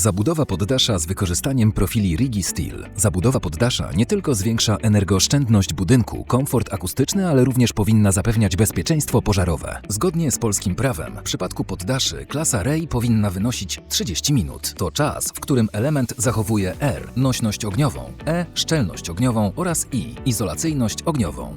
Zabudowa poddasza z wykorzystaniem profili Rigi Steel. Zabudowa poddasza nie tylko zwiększa energooszczędność budynku, komfort akustyczny, ale również powinna zapewniać bezpieczeństwo pożarowe. Zgodnie z polskim prawem, w przypadku poddaszy klasa REI powinna wynosić 30 minut. To czas, w którym element zachowuje R nośność ogniową, E szczelność ogniową oraz I izolacyjność ogniową.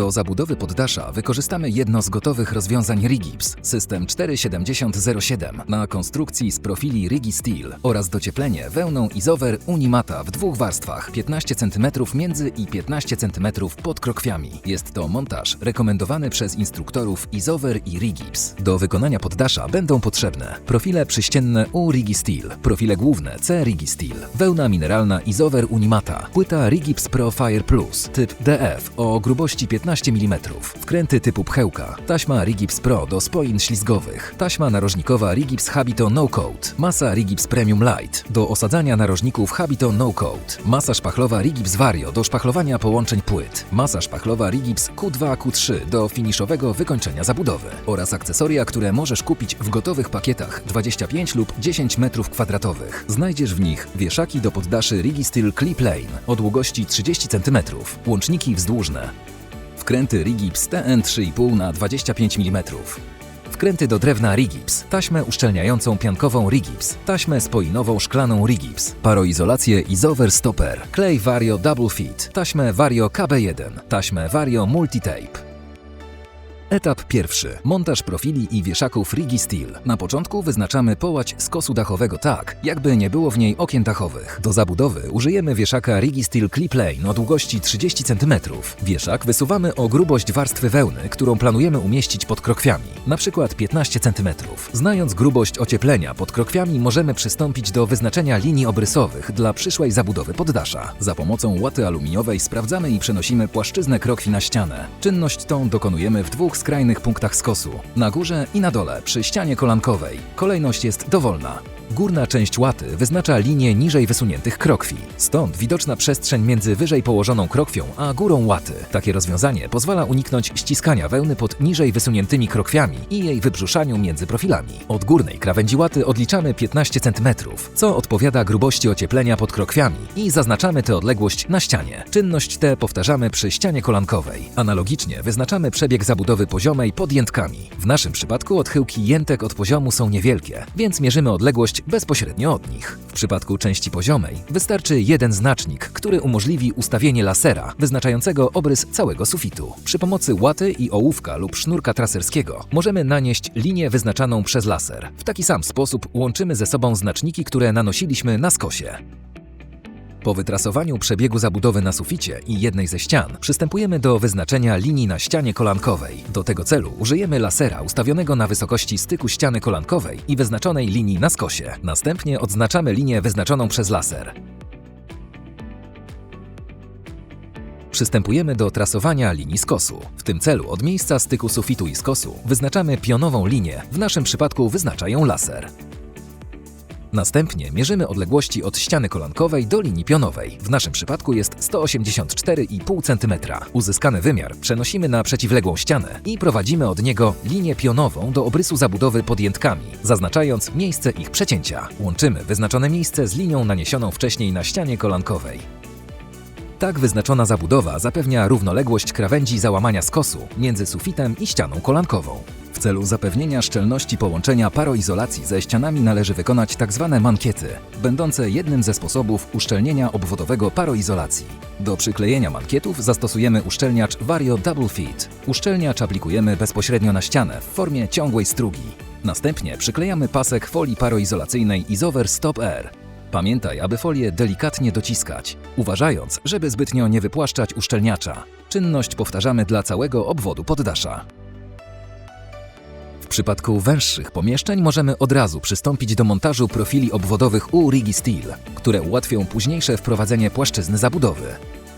Do zabudowy poddasza wykorzystamy jedno z gotowych rozwiązań Rigips, system 47007 na konstrukcji z profili Rigi Steel oraz docieplenie wełną Izover Unimata w dwóch warstwach 15 cm między i 15 cm pod krokwiami. Jest to montaż rekomendowany przez instruktorów Izover i Rigips. Do wykonania poddasza będą potrzebne profile przyścienne U Rigi Steel, profile główne C Rigi Steel, wełna mineralna Izover Unimata, płyta Rigips Pro Fire Plus typ DF o grubości 15 mm, wkręty typu pchełka, taśma Rigips Pro do spoin ślizgowych, taśma narożnikowa Rigips Habito No Coat, masa Rigips Premium Light. Do osadzania narożników Habito No Coat, masa szpachlowa Rigips Vario do szpachlowania połączeń płyt, masa szpachlowa Rigips Q2 Q3 do finiszowego wykończenia zabudowy. Oraz akcesoria, które możesz kupić w gotowych pakietach 25 lub 10 m2. Znajdziesz w nich wieszaki do poddaszy Rigi Steel Clip Lane. O długości 30 cm, łączniki wzdłużne, wkręty Rigips TN 3,5 na 25 mm. Wkręty do drewna Rigips, taśmę uszczelniającą piankową Rigips, taśmę spoinową szklaną Rigips, paroizolację Izover Stopper, klej Vario Double Fit, taśmę Vario KB1, taśmę Vario Multitape. Etap pierwszy. Montaż profili i wieszaków Rigi Steel. Na początku wyznaczamy połać skosu dachowego tak, jakby nie było w niej okien dachowych. Do zabudowy użyjemy wieszaka Rigi Steel Clip Lane o długości 30 cm. Wieszak wysuwamy o grubość warstwy wełny, którą planujemy umieścić pod krokwiami, na przykład 15 cm. Znając grubość ocieplenia pod krokwiami możemy przystąpić do wyznaczenia linii obrysowych dla przyszłej zabudowy poddasza. Za pomocą łaty aluminiowej sprawdzamy i przenosimy płaszczyznę krokwi na ścianę. Czynność tą dokonujemy w dwóch skrajnych punktach skosu, na górze i na dole przy ścianie kolankowej. Kolejność jest dowolna. Górna część łaty wyznacza linię niżej wysuniętych krokwi. Stąd widoczna przestrzeń między wyżej położoną krokwią a górą łaty. Takie rozwiązanie pozwala uniknąć ściskania wełny pod niżej wysuniętymi krokwiami i jej wybrzuszaniu między profilami. Od górnej krawędzi łaty odliczamy 15 cm, co odpowiada grubości ocieplenia pod krokwiami i zaznaczamy tę odległość na ścianie. Czynność tę powtarzamy przy ścianie kolankowej. Analogicznie wyznaczamy przebieg zabudowy poziomej pod jętkami. W naszym przypadku odchyłki jętek od poziomu są niewielkie, więc mierzymy odległość bezpośrednio od nich. W przypadku części poziomej wystarczy jeden znacznik, który umożliwi ustawienie lasera wyznaczającego obrys całego sufitu. Przy pomocy łaty i ołówka lub sznurka traserskiego możemy nanieść linię wyznaczaną przez laser. W taki sam sposób łączymy ze sobą znaczniki, które nanosiliśmy na skosie. Po wytrasowaniu przebiegu zabudowy na suficie i jednej ze ścian, przystępujemy do wyznaczenia linii na ścianie kolankowej. Do tego celu użyjemy lasera ustawionego na wysokości styku ściany kolankowej i wyznaczonej linii na skosie. Następnie odznaczamy linię wyznaczoną przez laser. Przystępujemy do trasowania linii skosu. W tym celu od miejsca styku sufitu i skosu wyznaczamy pionową linię, w naszym przypadku wyznacza ją laser. Następnie mierzymy odległości od ściany kolankowej do linii pionowej. W naszym przypadku jest 184,5 cm. Uzyskany wymiar przenosimy na przeciwległą ścianę i prowadzimy od niego linię pionową do obrysu zabudowy pod jętkami, zaznaczając miejsce ich przecięcia. Łączymy wyznaczone miejsce z linią naniesioną wcześniej na ścianie kolankowej. Tak wyznaczona zabudowa zapewnia równoległość krawędzi załamania skosu między sufitem i ścianą kolankową. W celu zapewnienia szczelności połączenia paroizolacji ze ścianami należy wykonać tzw. mankiety, będące jednym ze sposobów uszczelnienia obwodowego paroizolacji. Do przyklejenia mankietów zastosujemy uszczelniacz Vario Double Fit. Uszczelniacz aplikujemy bezpośrednio na ścianę w formie ciągłej strugi. Następnie przyklejamy pasek folii paroizolacyjnej Izover Stop Air. Pamiętaj, aby folię delikatnie dociskać, uważając, żeby zbytnio nie wypłaszczać uszczelniacza. Czynność powtarzamy dla całego obwodu poddasza. W przypadku węższych pomieszczeń możemy od razu przystąpić do montażu profili obwodowych u Rigi Steel, które ułatwią późniejsze wprowadzenie płaszczyzny zabudowy.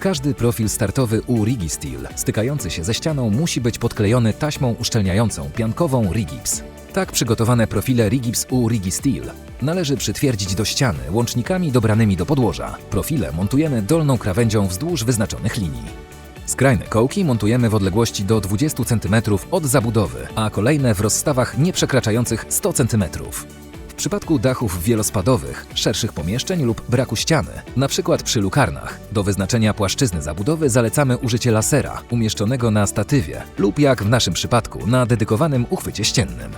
Każdy profil startowy u Rigi Steel stykający się ze ścianą musi być podklejony taśmą uszczelniającą piankową Rigips. Tak przygotowane profile Rigips u Rigi Steel należy przytwierdzić do ściany łącznikami dobranymi do podłoża. Profile montujemy dolną krawędzią wzdłuż wyznaczonych linii. Skrajne kołki montujemy w odległości do 20 cm od zabudowy, a kolejne w rozstawach nie przekraczających 100 cm. Przypadku dachów wielospadowych, szerszych pomieszczeń lub braku ściany, przykład przy lukarnach, do wyznaczenia płaszczyzny zabudowy zalecamy użycie lasera umieszczonego na statywie lub jak w naszym przypadku na dedykowanym uchwycie ściennym.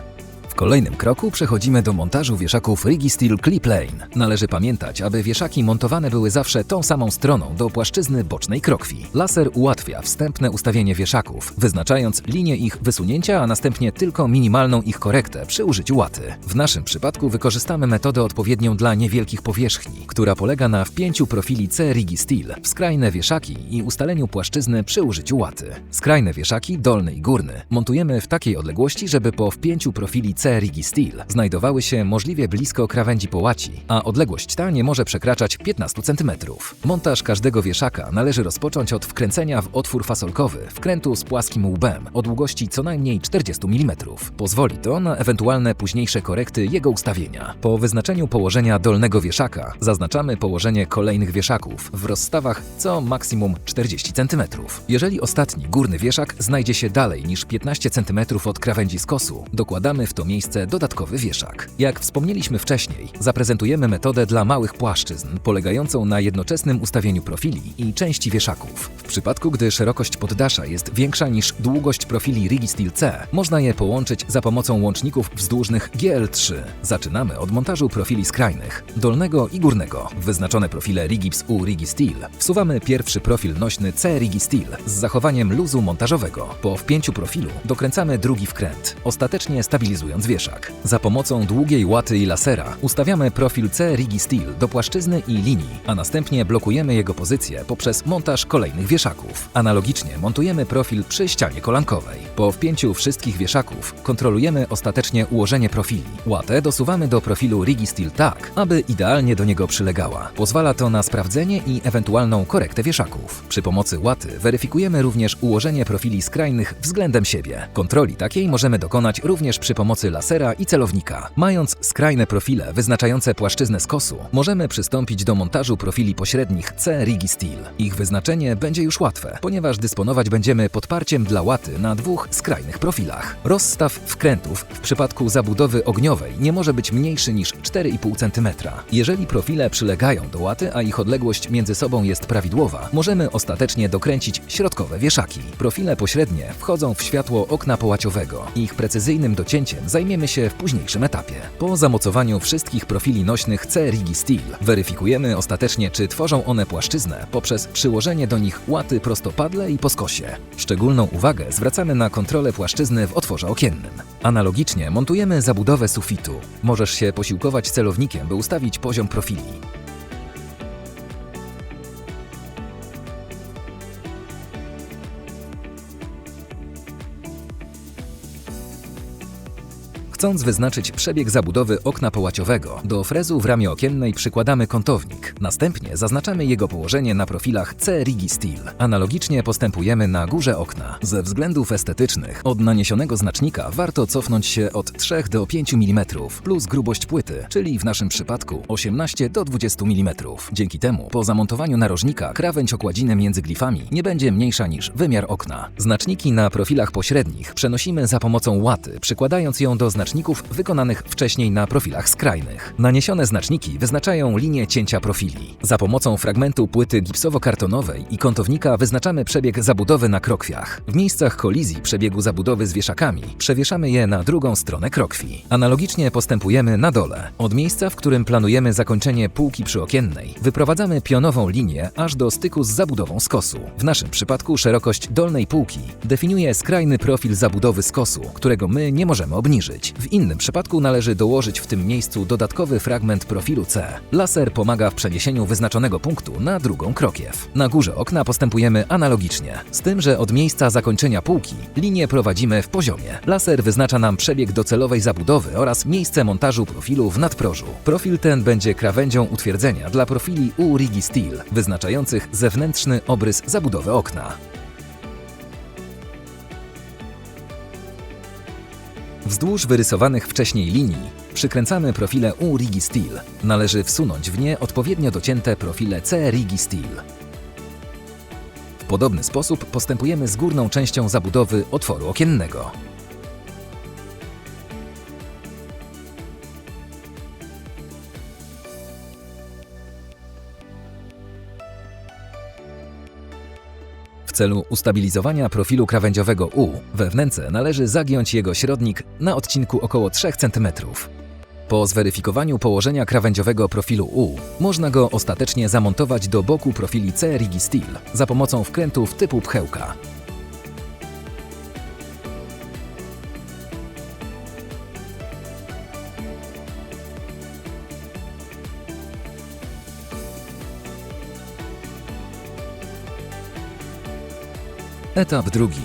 W kolejnym kroku przechodzimy do montażu wieszaków Rigisteel Clip Lane. Należy pamiętać, aby wieszaki montowane były zawsze tą samą stroną do płaszczyzny bocznej krokwi. Laser ułatwia wstępne ustawienie wieszaków, wyznaczając linię ich wysunięcia, a następnie tylko minimalną ich korektę przy użyciu łaty. W naszym przypadku wykorzystamy metodę odpowiednią dla niewielkich powierzchni, która polega na wpięciu profili C Rigisteel w skrajne wieszaki i ustaleniu płaszczyzny przy użyciu łaty. Skrajne wieszaki, dolny i górny, montujemy w takiej odległości, żeby po wpięciu profili C Rigisteel znajdowały się możliwie blisko krawędzi połaci, a odległość ta nie może przekraczać 15 cm. Montaż każdego wieszaka należy rozpocząć od wkręcenia w otwór fasolkowy wkrętu z płaskim łbem o długości co najmniej 40 mm. Pozwoli to na ewentualne późniejsze korekty jego ustawienia. Po wyznaczeniu położenia dolnego wieszaka zaznaczamy położenie kolejnych wieszaków w rozstawach co maksimum 40 cm. Jeżeli ostatni górny wieszak znajdzie się dalej niż 15 cm od krawędzi skosu, dokładamy w to miejsce dodatkowy wieszak. Jak wspomnieliśmy wcześniej, zaprezentujemy metodę dla małych płaszczyzn, polegającą na jednoczesnym ustawieniu profili i części wieszaków. W przypadku, gdy szerokość poddasza jest większa niż długość profili Rigisteel C, można je połączyć za pomocą łączników wzdłużnych GL3. Zaczynamy od montażu profili skrajnych, dolnego i górnego. W wyznaczone profile Rigips U Rigisteel wsuwamy pierwszy profil nośny C Rigisteel z zachowaniem luzu montażowego. Po wpięciu profilu dokręcamy drugi wkręt, ostatecznie stabilizując wieszak. Za pomocą długiej łaty i lasera ustawiamy profil C Rigisteel do płaszczyzny i linii, a następnie blokujemy jego pozycję poprzez montaż kolejnych wieszaków. Analogicznie montujemy profil przy ścianie kolankowej. Po wpięciu wszystkich wieszaków kontrolujemy ostatecznie ułożenie profili. Łatę dosuwamy do profilu Rigisteel tak, aby idealnie do niego przylegała. Pozwala to na sprawdzenie i ewentualną korektę wieszaków. Przy pomocy łaty weryfikujemy również ułożenie profili skrajnych względem siebie. Kontroli takiej możemy dokonać również przy pomocy lasera i celownika. Mając skrajne profile wyznaczające płaszczyznę skosu, możemy przystąpić do montażu profili pośrednich C Rigisteel. Ich wyznaczenie będzie już łatwe, ponieważ dysponować będziemy podparciem dla łaty na dwóch skrajnych profilach. Rozstaw wkrętów w przypadku zabudowy ogniowej nie może być mniejszy niż 4,5 cm. Jeżeli profile przylegają do łaty, a ich odległość między sobą jest prawidłowa, możemy ostatecznie dokręcić środkowe wieszaki. Profile pośrednie wchodzą w światło okna połaciowego. Ich precyzyjnym docięciem zajmiemy się w późniejszym etapie. Po zamocowaniu wszystkich profili nośnych C Rigisteel weryfikujemy ostatecznie, czy tworzą one płaszczyznę poprzez przyłożenie do nich łaty prostopadle i po skosie. Szczególną uwagę zwracamy na kontrolę płaszczyzny w otworze okiennym. Analogicznie montujemy zabudowę sufitu. Możesz się posiłkować celownikiem, by ustawić poziom profili. Chcąc wyznaczyć przebieg zabudowy okna połaciowego, do frezu w ramie okiennej przykładamy kątownik. Następnie zaznaczamy jego położenie na profilach C Rigisteel. Analogicznie postępujemy na górze okna. Ze względów estetycznych od naniesionego znacznika warto cofnąć się od 3 do 5 mm plus grubość płyty, czyli w naszym przypadku 18 do 20 mm. Dzięki temu po zamontowaniu narożnika krawędź okładziny między glifami nie będzie mniejsza niż wymiar okna. Znaczniki na profilach pośrednich przenosimy za pomocą łaty, przykładając ją do znaczników wykonanych wcześniej na profilach skrajnych. Naniesione znaczniki wyznaczają linię cięcia profili. Za pomocą fragmentu płyty gipsowo-kartonowej i kątownika wyznaczamy przebieg zabudowy na krokwiach. W miejscach kolizji przebiegu zabudowy z wieszakami przewieszamy je na drugą stronę krokwi. Analogicznie postępujemy na dole. Od miejsca, w którym planujemy zakończenie półki przyokiennej, wyprowadzamy pionową linię aż do styku z zabudową skosu. W naszym przypadku szerokość dolnej półki definiuje skrajny profil zabudowy skosu, którego my nie możemy obniżyć. W innym przypadku należy dołożyć w tym miejscu dodatkowy fragment profilu C. Laser pomaga w przeniesieniu wyznaczonego punktu na drugą krokiew. Na górze okna postępujemy analogicznie, z tym, że od miejsca zakończenia półki linię prowadzimy w poziomie. Laser wyznacza nam przebieg docelowej zabudowy oraz miejsce montażu profilu w nadprożu. Profil ten będzie krawędzią utwierdzenia dla profili U Rigisteel, wyznaczających zewnętrzny obrys zabudowy okna. Wzdłuż wyrysowanych wcześniej linii przykręcamy profile U Rigisteel. Należy wsunąć w nie odpowiednio docięte profile C Rigisteel. W podobny sposób postępujemy z górną częścią zabudowy otworu okiennego. Celu ustabilizowania profilu krawędziowego U we należy zagiąć jego środnik na odcinku około 3 cm. Po zweryfikowaniu położenia krawędziowego profilu U, można go ostatecznie zamontować do boku profili C Rigi Steel za pomocą wkrętów typu pchełka. Etap drugi.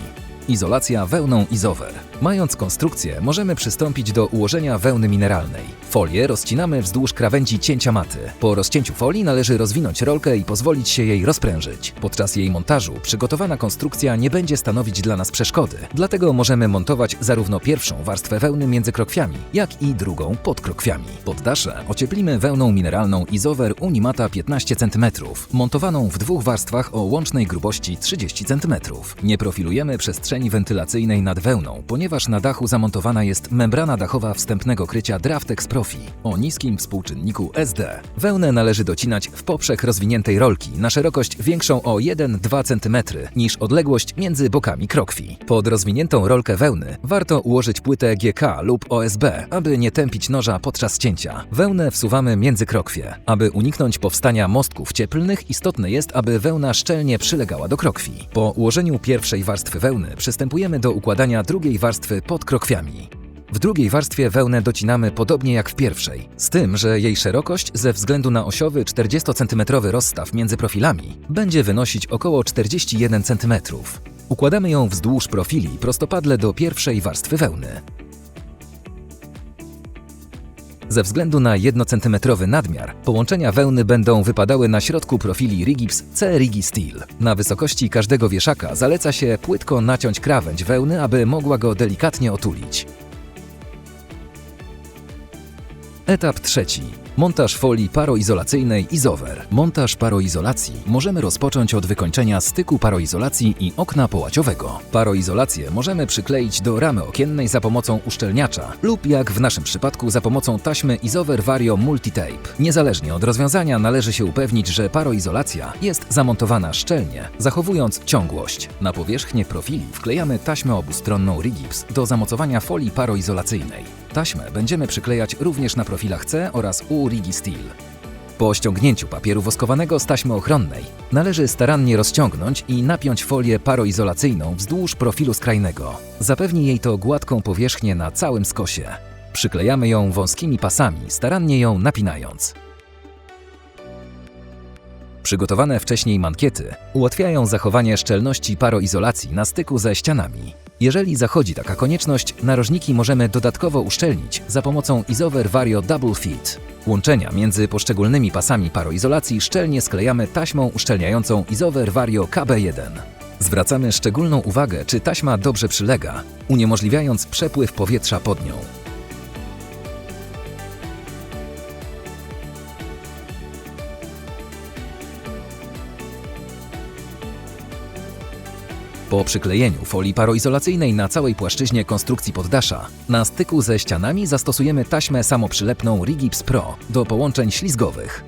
Izolacja wełną izower. Mając konstrukcję, możemy przystąpić do ułożenia wełny mineralnej. Folię rozcinamy wzdłuż krawędzi cięcia maty. Po rozcięciu folii należy rozwinąć rolkę i pozwolić się jej rozprężyć. Podczas jej montażu przygotowana konstrukcja nie będzie stanowić dla nas przeszkody, dlatego możemy montować zarówno pierwszą warstwę wełny między krokwiami, jak i drugą pod krokwiami. Poddasze ocieplimy wełną mineralną Izover Unimata 15 cm, montowaną w dwóch warstwach o łącznej grubości 30 cm. Nie profilujemy przestrzeni wentylacyjnej nad wełną, ponieważ na dachu zamontowana jest membrana dachowa wstępnego krycia Draftex Profi o niskim współczynniku SD. Wełnę należy docinać w poprzek rozwiniętej rolki na szerokość większą o 1-2 cm niż odległość między bokami krokwi. Pod rozwiniętą rolkę wełny warto ułożyć płytę GK lub OSB, aby nie tępić noża podczas cięcia. Wełnę wsuwamy między krokwie. Aby uniknąć powstania mostków cieplnych, istotne jest, aby wełna szczelnie przylegała do krokwi. Po ułożeniu pierwszej warstwy wełny przystępujemy do układania drugiej warstwy pod krokwiami. W drugiej warstwie wełnę docinamy podobnie jak w pierwszej, z tym, że jej szerokość ze względu na osiowy 40 cm rozstaw między profilami będzie wynosić około 41 cm. Układamy ją wzdłuż profili prostopadle do pierwszej warstwy wełny. Ze względu na 1-cm nadmiar, połączenia wełny będą wypadały na środku profili Rigips C Rigi Steel. Na wysokości każdego wieszaka zaleca się płytko naciąć krawędź wełny, aby mogła go delikatnie otulić. Etap trzeci. Montaż folii paroizolacyjnej Izover. Montaż paroizolacji możemy rozpocząć od wykończenia styku paroizolacji i okna połaciowego. Paroizolację możemy przykleić do ramy okiennej za pomocą uszczelniacza lub jak w naszym przypadku za pomocą taśmy Izover Vario Multitape. Niezależnie od rozwiązania należy się upewnić, że paroizolacja jest zamontowana szczelnie, zachowując ciągłość. Na powierzchnię profili wklejamy taśmę obustronną Rigips do zamocowania folii paroizolacyjnej. Taśmę będziemy przyklejać również na profilach C oraz U Rigi Steel. Po ściągnięciu papieru woskowanego z taśmy ochronnej należy starannie rozciągnąć i napiąć folię paroizolacyjną wzdłuż profilu skrajnego. Zapewni jej to gładką powierzchnię na całym skosie. Przyklejamy ją wąskimi pasami, starannie ją napinając. Przygotowane wcześniej mankiety ułatwiają zachowanie szczelności paroizolacji na styku ze ścianami. Jeżeli zachodzi taka konieczność, narożniki możemy dodatkowo uszczelnić za pomocą Izover Vario Double Fit. Łączenia między poszczególnymi pasami paroizolacji szczelnie sklejamy taśmą uszczelniającą Izover Vario KB1. Zwracamy szczególną uwagę, czy taśma dobrze przylega, uniemożliwiając przepływ powietrza pod nią. Po przyklejeniu folii paroizolacyjnej na całej płaszczyźnie konstrukcji poddasza, na styku ze ścianami zastosujemy taśmę samoprzylepną Rigips Pro do połączeń ślizgowych.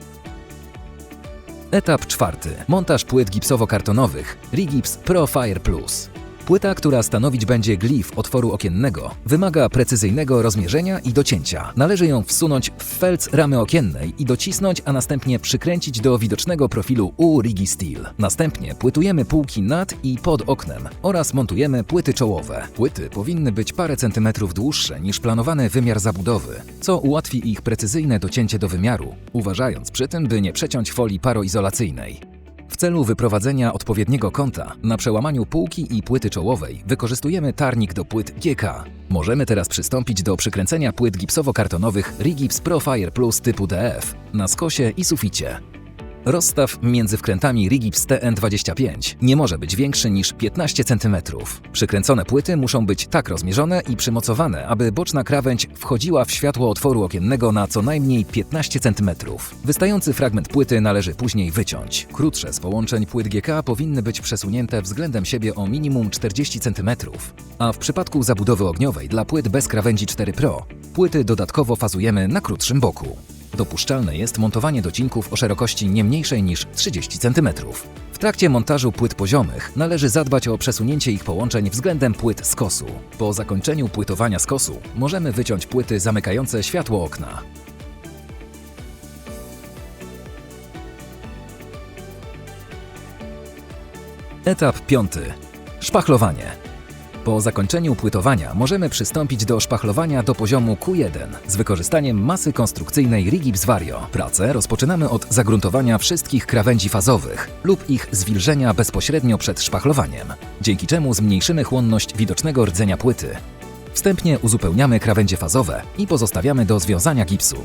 Etap czwarty. Montaż płyt gipsowo-kartonowych Rigips Pro Fire Plus. Płyta, która stanowić będzie glif otworu okiennego, wymaga precyzyjnego rozmierzenia i docięcia. Należy ją wsunąć w felc ramy okiennej i docisnąć, a następnie przykręcić do widocznego profilu U Rigi Steel. Następnie płytujemy półki nad i pod oknem oraz montujemy płyty czołowe. Płyty powinny być parę centymetrów dłuższe niż planowany wymiar zabudowy, co ułatwi ich precyzyjne docięcie do wymiaru, uważając przy tym, by nie przeciąć folii paroizolacyjnej. Celu wyprowadzenia odpowiedniego kąta na przełamaniu półki i płyty czołowej wykorzystujemy tarnik do płyt GK. Możemy teraz przystąpić do przykręcenia płyt gipsowo-kartonowych Rigips Profire Plus typu DF na skosie i suficie. Rozstaw między wkrętami Rigips TN25 nie może być większy niż 15 cm. Przykręcone płyty muszą być tak rozmierzone i przymocowane, aby boczna krawędź wchodziła w światło otworu okiennego na co najmniej 15 cm. Wystający fragment płyty należy później wyciąć. Krótsze z połączeń płyt GK powinny być przesunięte względem siebie o minimum 40 cm, a w przypadku zabudowy ogniowej dla płyt bez krawędzi 4 Pro płyty dodatkowo fazujemy na krótszym boku. Dopuszczalne jest montowanie docinków o szerokości nie mniejszej niż 30 cm. W trakcie montażu płyt poziomych należy zadbać o przesunięcie ich połączeń względem płyt skosu. Po zakończeniu płytowania skosu możemy wyciąć płyty zamykające światło okna. Etap piąty. Szpachlowanie. Po zakończeniu płytowania możemy przystąpić do szpachlowania do poziomu Q1 z wykorzystaniem masy konstrukcyjnej Rigips Vario. Pracę rozpoczynamy od zagruntowania wszystkich krawędzi fazowych lub ich zwilżenia bezpośrednio przed szpachlowaniem, dzięki czemu zmniejszymy chłonność widocznego rdzenia płyty. Wstępnie uzupełniamy krawędzie fazowe i pozostawiamy do związania gipsu.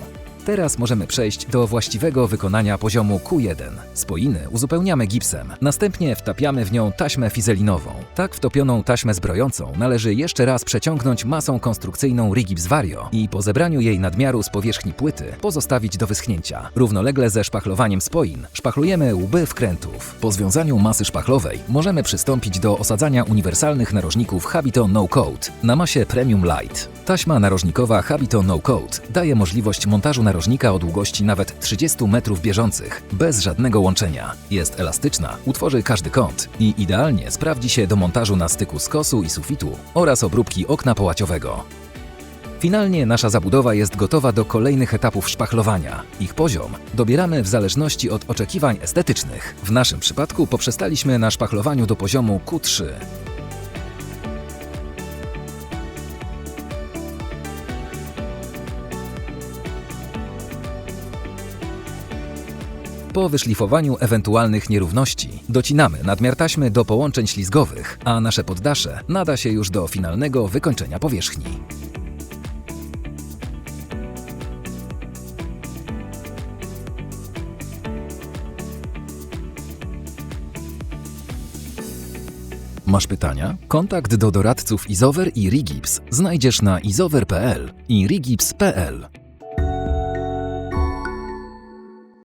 Teraz możemy przejść do właściwego wykonania poziomu Q1. Spoiny uzupełniamy gipsem, następnie wtapiamy w nią taśmę fizelinową. Tak wtopioną taśmę zbrojącą należy jeszcze raz przeciągnąć masą konstrukcyjną Rigips Vario i po zebraniu jej nadmiaru z powierzchni płyty pozostawić do wyschnięcia. Równolegle ze szpachlowaniem spoin szpachlujemy łby wkrętów. Po związaniu masy szpachlowej możemy przystąpić do osadzania uniwersalnych narożników Habito No Coat na masie Premium Light. Taśma narożnikowa Habito No Coat daje możliwość montażu narożnika o długości nawet 30 metrów bieżących, bez żadnego łączenia. Jest elastyczna, utworzy każdy kąt i idealnie sprawdzi się do montażu na styku skosu i sufitu oraz obróbki okna połaciowego. Finalnie nasza zabudowa jest gotowa do kolejnych etapów szpachlowania. Ich poziom dobieramy w zależności od oczekiwań estetycznych. W naszym przypadku poprzestaliśmy na szpachlowaniu do poziomu Q3. Po wyszlifowaniu ewentualnych nierówności docinamy nadmiar taśmy do połączeń ślizgowych, a nasze poddasze nada się już do finalnego wykończenia powierzchni. Masz pytania? Kontakt do doradców Izover i Rigips znajdziesz na izover.pl i rigips.pl.